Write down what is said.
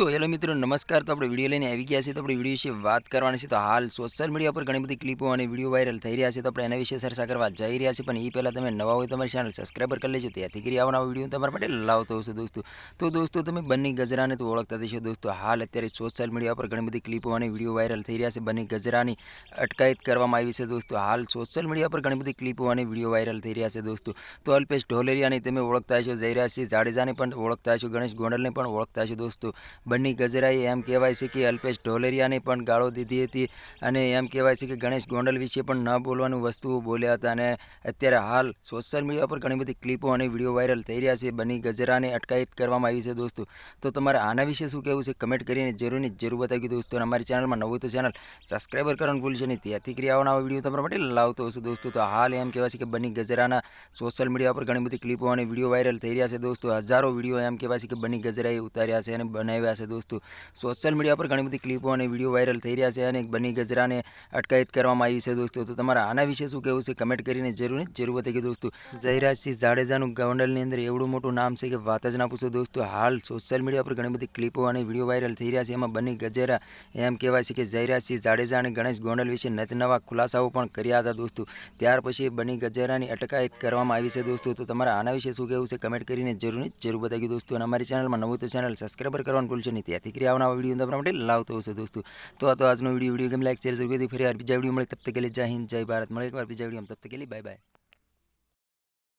તો હેલો મિત્રો, નમસ્કાર. તો આપણે વીડિયો લઈને આવી ગયા છીએ. તો આપણે વીડિયો વિશે વાત કરવાની છે. તો હાલ સોશિયલ મીડિયા પર ઘણી બધી ક્લિપો અને વીડિયો વાયરલ થઈ રહ્યા છે. તો આપણે એના વિશે ચર્ચા કરવા જઈ રહ્યા છીએ. પણ એ પહેલાં તમે નવા હોય તમારી ચેનલ સબસ્ક્રાઈબર કરી લેજો. ત્યાંથી કરી આવવાના વીડિયો તમારા માટે લાવતો હશે દોસ્તો. તો દોસ્તો, તમે બંને ગજરાને તો ઓળખતા થશો દોસ્તો. હાલ અત્યારે સોશિયલ મીડિયા પર ઘણી બધી ક્લિપો અને વીડિયો વાયરલ થઈ રહ્યા છે. બંને ગજરાની અટકાયત કરવામાં આવી છે દોસ્તો. હાલ સોશિયલ મીડિયા પર ઘણી બધી ક્લિપો અને વીડિયો વાયરલ થઈ રહ્યા છે દોસ્તો. તો અલ્પેશ ઢોલેરિયાને તમે ઓળખતા હશો, જયરાજસિંહ જાડેજાને પણ ઓળખતા છો ગણેશ ગોંડલને પણ ઓળખતા છો દોસ્તો. બંને ગજરાએ એમ કહેવાય છે કે અલ્પેશ ઢોલેરિયાને પણ ગાળો દીધી હતી અને એમ કહેવાય છે કે ગણેશ ગોંડલ વિશે પણ ન બોલવાનું વસ્તુઓ બોલ્યા હતા અને અત્યારે હાલ સોશિયલ મીડિયા પર ઘણી બધી ક્લિપો અને વીડિયો વાયરલ થઈ રહ્યા છે. બની ગજરાને અટકાયત કરવામાં આવી છે દોસ્તો. તો તમારે આના વિશે શું કહેવું છે? કમેન્ટ કરીને જરૂરની જરૂર બતાવી દોસ્તો અને અમારી ચેનલમાં નવું તો ચેનલ સબસ્ક્રાઈબર કરવાનું ભૂલશો નહીં. ત્યાંથી ક્રિયાઓના વીડિયો તમારા માટે લાવતો હશે દોસ્તો. તો હાલ એમ કહેવાય છે કે બની ગજરાના સોશિયલ મીડિયા પર ઘણી બધી ક્લિપો અને વીડિયો વાયરલ થઈ રહ્યા છે દોસ્તો. હજારો વીડિયો એમ કહેવાય છે કે બની ગજરાએ ઉતાર્યા છે અને બનાવ્યા છે દોસ્તો. સોશિયલ મીડિયા પર ઘણી બધી ક્લિપો અને વીડિયો વાયરલ થઈ રહ્યા છે અને બની ગજરાને અટકાયત કરવામાં આવી છે દોસ્તો. તો તમારા આના વિશે શું કહેવું છે કમેન્ટ કરીને જરૂર જરૂર બતાવી દોસ્તો. જયરાજસિંહ જાડેજાનું ગવંડલની અંદર એવડું મોટું નામ છે કે વાત જ ના પૂછો દોસ્તો. હાલ સોશિયલ મીડિયા પર ઘણી બધી ક્લિપો અને વીડિયો વાયરલ થઈ રહ્યા છે. એમાં બની ગજેરા એમ કહેવાય છે કે જયરાજસિંહ જાડેજા અને ગણેશ ગોંડલ વિશે નત નવા ખુલાસાઓ પણ કર્યા હતા દોસ્તો. ત્યાર પછી બની ગજેરાની અટકાયત કરવામાં આવી છે દોસ્તો. તો તમારા આના વિશે શું કહેવું છે કમેન્ટ કરીને જરૂર જરૂર બતાવ્યું દોસ્તો. અને અમારી ચેનલમાં નવું તો ચેનલ સબસ્ક્રાઈબર કરવાનું ભૂલશો નહીં. ત્યાંથી કરી આવના વીડિયો તમારા માટે લાવતો હશે દોસ્તો. તો આ તો આજનો વીડિયો વીડિયો ગમે લાઈક, શેર જરૂર કરી ફરી બીજા વીડિયો મળે. તબ તક કે જય હિન્દ, જય ભારત. મળે એકવાર બીજા વીડિયો તબ કે બાય બાય